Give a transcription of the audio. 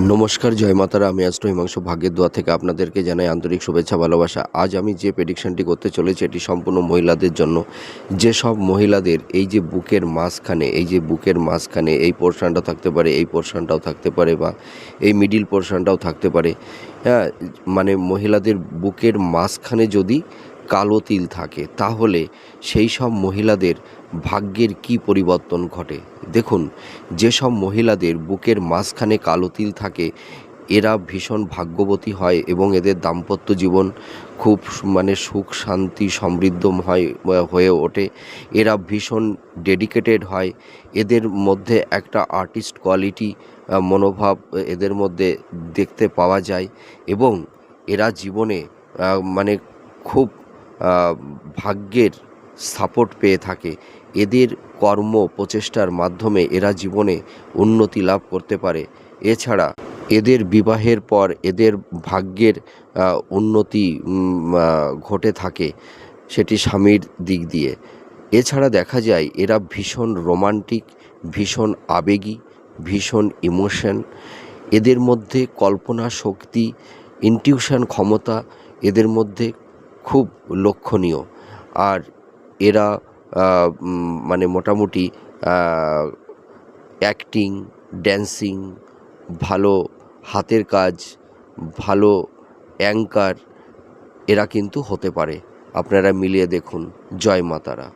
নমস্কার, জয় মাতারা। আমি আষ্ট হিমাংশু ভাগ্যের দোয়া থেকে আপনাদেরকে জানাই আন্তরিক শুভেচ্ছা, ভালোবাসা। আজ আমি যে প্রেডিকশনটি করতে চলেছি, এটি সম্পূর্ণ মহিলাদের জন্য। যেসব মহিলাদের এই যে বুকের মাঝখানে, এই যে বুকের মাঝখানে এই পোর্শনটা থাকতে পারে, এই পোর্শনটাও থাকতে পারে বা এই মিডিল পোর্শনটাও থাকতে পারে হ্যাঁ মানে মহিলাদের বুকের মাঝখানে যদি কালো তিল থাকে, তাহলে সেই সব মহিলাদের ভাগ্যের কি পরিবর্তন ঘটে? দেখুন, যেসব মহিলাদের বুকের মাঝখানে কালো তিল থাকে, এরা ভীষণ ভাগ্যবতী হয় এবং এদের দাম্পত্য জীবন খুব মানে সুখ, শান্তি, সমৃদ্ধ হয় হয়ে ওঠে। এরা ভীষণ ডেডিকেটেড হয়। এদের মধ্যে একটা আর্টিস্ট কোয়ালিটি মনোভাব এদের মধ্যে দেখতে পাওয়া যায় এবং এরা জীবনে মানে খুব ভাগ্যের সাপোর্ট পেয়ে থাকে। এদের কর্ম প্রচেষ্টার মাধ্যমে এরা জীবনে উন্নতি লাভ করতে পারে। এছাড়া এদের বিবাহের পর এদের ভাগ্যের উন্নতি ঘটে থাকে সেটি স্বামীর দিক দিয়ে। এছাড়া দেখা যায় এরা ভীষণ রোমান্টিক, ভীষণ আবেগী, ভীষণ ইমোশন। এদের মধ্যে কল্পনা শক্তি, ইনটিউশন ক্ষমতা এদের মধ্যে খুব লক্ষণীয়। আর এরা মানে মোটামুটি অ্যাক্টিং ড্যান্সিং ভালো হাতের কাজ, ভালো অ্যাঙ্কার এরা কিন্তু হতে পারে। আপনারা মিলিয়ে দেখুন, জয় মাতারা।